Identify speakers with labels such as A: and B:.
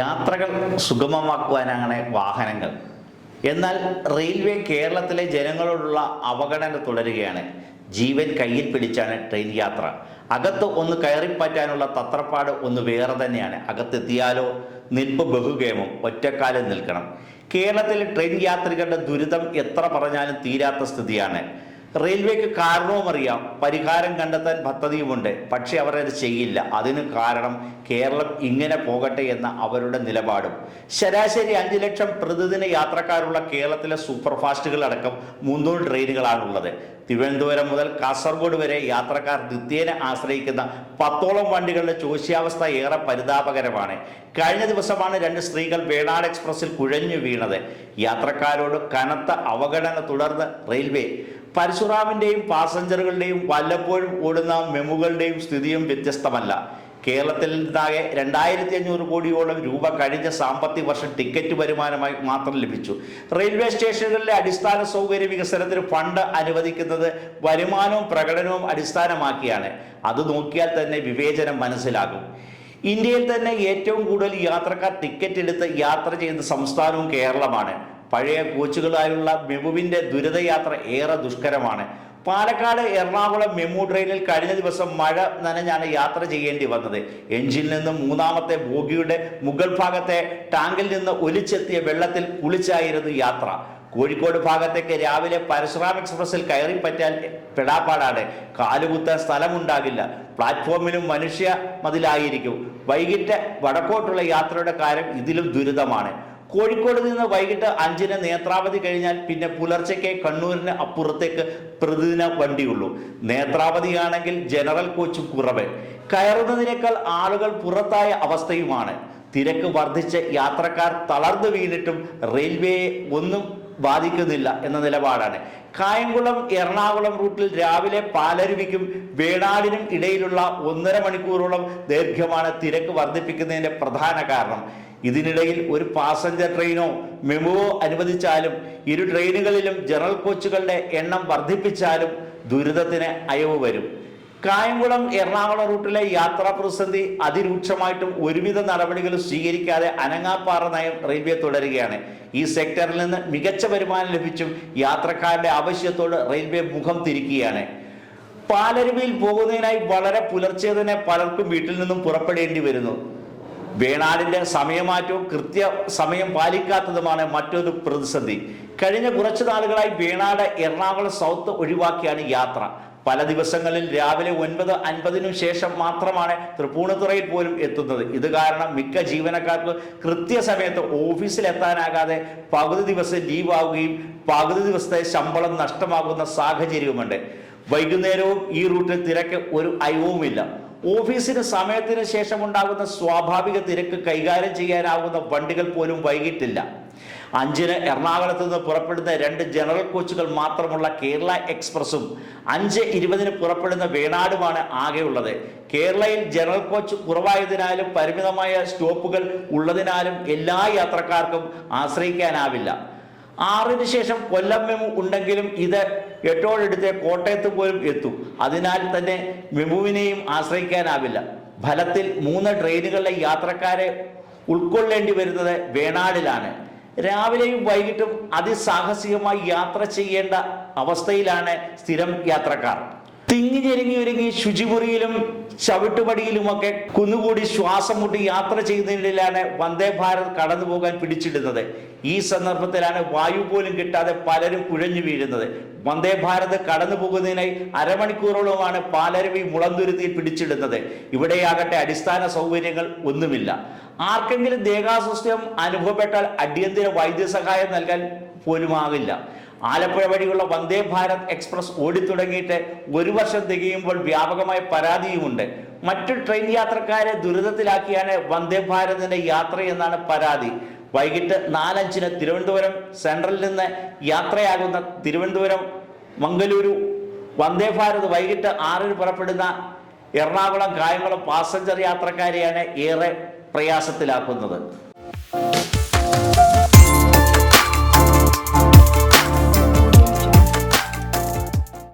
A: യാത്രകൾ സുഗമമാക്കുവാനാണ് വാഹനങ്ങൾ. എന്നാൽ റെയിൽവേ കേരളത്തിലെ ജനങ്ങളോടുള്ള അവഗണന തുടരുകയാണ്. ജീവൻ കയ്യിൽ പിടിച്ചാണ് ട്രെയിൻ യാത്ര. അകത്ത് ഒന്ന് കയറിപ്പറ്റാനുള്ള തത്രപ്പാട് ഒന്ന് വേറെ തന്നെയാണ്. അകത്തെത്തിയാലോ നിൽപ്പ് ബഹുകേമം ഒറ്റക്കാലിൽ നിൽക്കണം. കേരളത്തിലെ ട്രെയിൻ യാത്രികരുടെ ദുരിതം എത്ര പറഞ്ഞാലും തീരാത്ത സ്ഥിതിയാണ്. റെയിൽവേക്ക് കാരണവും അറിയാം പരിഹാരം കണ്ടെത്താൻ പദ്ധതിയുമുണ്ട്. പക്ഷേ അവരത് ചെയ്യില്ല. അതിന് കാരണം കേരളം ഇങ്ങനെ പോകട്ടെ എന്ന അവരുടെ നിലപാടും. ശരാശരി അഞ്ച് ലക്ഷം പ്രതിദിന യാത്രക്കാരുള്ള കേരളത്തിലെ സൂപ്പർ ഫാസ്റ്റുകൾ അടക്കം മുന്നൂറ് ട്രെയിനുകളാണുള്ളത്. തിരുവനന്തപുരം മുതൽ കാസർഗോഡ് വരെ യാത്രക്കാർ നിത്യേന ആശ്രയിക്കുന്ന പത്തോളം വണ്ടികളുടെ ചോശ്യാവസ്ഥ ഏറെ പരിതാപകരമാണ്. കഴിഞ്ഞ ദിവസമാണ് രണ്ട് സ്ത്രീകൾ വേണാട് എക്സ്പ്രസിൽ കുഴഞ്ഞു വീണത്. യാത്രക്കാരോട് കനത്ത അവഗണന തുടർന്ന് റെയിൽവേ പരശുറാമിന്റെയും പാസഞ്ചറുകളുടെയും വല്ലപ്പോഴും ഓടുന്ന മെമുകളുടെയും സ്ഥിതിയും വ്യത്യസ്തമല്ല. കേരളത്തിൽ നിന്നാകെ രണ്ടായിരത്തി അഞ്ഞൂറ് കോടിയോളം രൂപ കഴിഞ്ഞ സാമ്പത്തിക വർഷം ടിക്കറ്റ് വരുമാനമായി മാത്രം ലഭിച്ചു. റെയിൽവേ സ്റ്റേഷനുകളിലെ അടിസ്ഥാന സൗകര്യ വികസനത്തിന് ഫണ്ട് അനുവദിക്കുന്നത് വരുമാനവും പ്രകടനവും അടിസ്ഥാനമാക്കിയാണ്. അത് നോക്കിയാൽ തന്നെ വിവേചനം മനസ്സിലാകും. ഇന്ത്യയിൽ തന്നെ ഏറ്റവും കൂടുതൽ യാത്രക്കാർ ടിക്കറ്റ് എടുത്ത് യാത്ര ചെയ്യുന്ന സംസ്ഥാനവും കേരളമാണ്. പഴയ കോച്ചുകളായുള്ള മെമുവിന്റെ ദുരിതയാത്ര ഏറെ ദുഷ്കരമാണ്. പാലക്കാട് എറണാകുളം മെമു ട്രെയിനിൽ കഴിഞ്ഞ ദിവസം മഴ നനഞ്ഞാണ് യാത്ര ചെയ്യേണ്ടി വന്നത്. എഞ്ചിനിൽ നിന്ന് മൂന്നാമത്തെ ബോഗിയുടെ മുകൾ ഭാഗത്തെ ടാങ്കിൽ നിന്ന് ഒലിച്ചെത്തിയ വെള്ളത്തിൽ കുളിച്ചായിരുന്നു യാത്ര. കോഴിക്കോട് ഭാഗത്തേക്ക് രാവിലെ പരശുറാം എക്സ്പ്രസിൽ കയറി പറ്റാൻ പെടാപ്പാടാണ്. കാലുകുത്താൻ സ്ഥലമുണ്ടാകില്ല. പ്ലാറ്റ്ഫോമിലും മനുഷ്യ മതിലായിരിക്കും. വൈകിട്ട് വടക്കോട്ടുള്ള യാത്രയുടെ കാര്യം ഇതിലും ദുരിതമാണ്. കോഴിക്കോട് നിന്ന് വൈകിട്ട് അഞ്ചിന് നേത്രാവതി കഴിഞ്ഞാൽ പിന്നെ പുലർച്ചയ്ക്ക് കണ്ണൂരിന് അപ്പുറത്തേക്ക് പ്രതിദിന വണ്ടിയുള്ളൂ. നേത്രാവതിയാണെങ്കിൽ ജനറൽ കോച്ച് കുറവ്. കയറുന്നതിനേക്കാൾ ആളുകൾ പുറത്തായ അവസ്ഥയുമാണ്. തിരക്ക് വർദ്ധിച്ച് യാത്രക്കാർ തളർന്നു വീണിട്ടും റെയിൽവേയെ ഒന്നും ബാധിക്കുന്നില്ല എന്ന നിലപാടാണ്. കായംകുളം എറണാകുളം റൂട്ടിൽ രാവിലെ പാലരുവിക്കും വേണാടിനും ഇടയിലുള്ള ഒന്നര മണിക്കൂറോളം ദൈർഘ്യമാണ് തിരക്ക് വർദ്ധിപ്പിക്കുന്നതിന്റെ പ്രധാന കാരണം. ഇതിനിടയിൽ ഒരു പാസഞ്ചർ ട്രെയിനോ മെമുവോ അനുവദിച്ചാലും ഇരു ട്രെയിനുകളിലും ജനറൽ കോച്ചുകളുടെ എണ്ണം വർദ്ധിപ്പിച്ചാലും ദുരിതത്തിന് അയവ് വരും. കായംകുളം എറണാകുളം റൂട്ടിലെ യാത്രാ പ്രതിസന്ധി അതിരൂക്ഷമായിട്ടും ഒരുവിധ നടപടികൾ സ്വീകരിക്കാതെ അനങ്ങാപ്പാറ നയം റെയിൽവേ തുടരുകയാണ്. ഈ സെക്ടറിൽ നിന്ന് മികച്ച വരുമാനം ലഭിച്ചും യാത്രക്കാരുടെ ആവശ്യത്തോട് റെയിൽവേ മുഖം തിരിക്കുകയാണ്. പാലരുവിയിൽ പോകുന്നതിനായി വളരെ പുലർച്ചെ തന്നെ പലർക്കും വീട്ടിൽ നിന്നും പുറപ്പെടേണ്ടി വരുന്നു. വേണാടിന്റെ സമയമാറ്റവും കൃത്യ സമയം പാലിക്കാത്തതുമാണ് മറ്റൊരു പ്രതിസന്ധി. കഴിഞ്ഞ കുറച്ച് നാളുകളായി വേണാട് എറണാകുളം സൗത്ത് ഒഴിവാക്കിയാണ് യാത്ര. പല ദിവസങ്ങളിൽ രാവിലെ ഒൻപത് അൻപതിനു ശേഷം മാത്രമാണ് തൃപ്പൂണിത്തുറയിൽ പോലും എത്തുന്നത്. ഇത് കാരണം മിക്ക ജീവനക്കാർക്ക് കൃത്യസമയത്ത് ഓഫീസിൽ എത്താനാകാതെ പകുതി ദിവസം ലീവ് ആവുകയും പകുതി ദിവസത്തെ ശമ്പളം നഷ്ടമാകുന്ന സാഹചര്യവുമുണ്ട്. വൈകുന്നേരവും ഈ റൂട്ടിൽ തിരക്ക് ഒരു അയവുമില്ല. ഓഫീസിന് സമയത്തിന് ശേഷം ഉണ്ടാകുന്ന സ്വാഭാവിക തിരക്ക് കൈകാര്യം ചെയ്യാനാവുന്ന വണ്ടികൾ പോലും വൈകിട്ടില്ല. അഞ്ചിന് എറണാകുളത്ത് നിന്ന് പുറപ്പെടുന്ന രണ്ട് ജനറൽ കോച്ചുകൾ മാത്രമുള്ള കേരള എക്സ്പ്രസും അഞ്ച് ഇരുപതിന് പുറപ്പെടുന്ന വേണാടുമാണ് ആകെയുള്ളത്. കേരളയിൽ ജനറൽ കോച്ച് കുറവായതിനാലും പരിമിതമായ സ്റ്റോപ്പുകൾ ഉള്ളതിനാലും എല്ലാ യാത്രക്കാർക്കും ആശ്രയിക്കാനാവില്ല. ആറിന് ശേഷം കൊല്ലം മെമു ഉണ്ടെങ്കിലും ഇത് എട്ടോടെടുത്ത് കോട്ടയത്ത് പോലും എത്തും. അതിനാൽ തന്നെ മെമുവിനെയും ആശ്രയിക്കാനാവില്ല. ഫലത്തിൽ മൂന്ന് ട്രെയിനുകളിലെ യാത്രക്കാരെ ഉൾക്കൊള്ളേണ്ടി വരുന്നത് വേണാടിലാണ്. രാവിലെയും വൈകിട്ടും അതിസാഹസികമായി യാത്ര ചെയ്യേണ്ട അവസ്ഥയിലാണ് സ്ഥിരം യാത്രക്കാർ. തിങ്ങി ഞെരുങ്ങി ഒരുങ്ങി ശുചിമുറിയിലും ചവിട്ടുപടിയിലുമൊക്കെ കുന്നുകൂടി ശ്വാസം മുട്ടി യാത്ര ചെയ്യുന്നതിനിടയിലാണ് വന്ദേ ഭാരത് കടന്നു പോകാൻ പിടിച്ചിടുന്നത്. ഈ സന്ദർഭത്തിലാണ് വായു പോലും കിട്ടാതെ പലരും കുഴഞ്ഞു വീഴുന്നത്. വന്ദേ ഭാരത് കടന്നു പോകുന്നതിനായി അരമണിക്കൂറോളമാണ് പാലരവി മുളന്തുരുത്തിയിൽ പിടിച്ചിടുന്നത്. ഇവിടെയാകട്ടെ അടിസ്ഥാന സൗകര്യങ്ങൾ ഒന്നുമില്ല. ആർക്കെങ്കിലും ദേഹാസ്വസ്ഥ്യം അനുഭവപ്പെട്ടാൽ അടിയന്തര വൈദ്യസഹായം നൽകാൻ പോലുമാകില്ല. ആലപ്പുഴ വഴിയുള്ള വന്ദേ ഭാരത് എക്സ്പ്രസ് ഓടിത്തുടങ്ങിയിട്ട് ഒരു വർഷം തികയുമ്പോൾ വ്യാപകമായ പരാതിയുമുണ്ട്. മറ്റു ട്രെയിൻ യാത്രക്കാരെ ദുരിതത്തിലാക്കിയാണ് വന്ദേ ഭാരതിന്റെ യാത്ര എന്നാണ് പരാതി. വൈകിട്ട് നാലഞ്ചിന് തിരുവനന്തപുരം സെൻട്രലിൽ നിന്ന് യാത്രയാകുന്ന തിരുവനന്തപുരം മംഗലൂരു വന്ദേ ഭാരത് വൈകിട്ട് ആറിന് പുറപ്പെടുന്ന എറണാകുളം കായംകുളം പാസഞ്ചർ യാത്രക്കാരെയാണ് ഏറെ പ്രയാസത്തിലാക്കുന്നത്.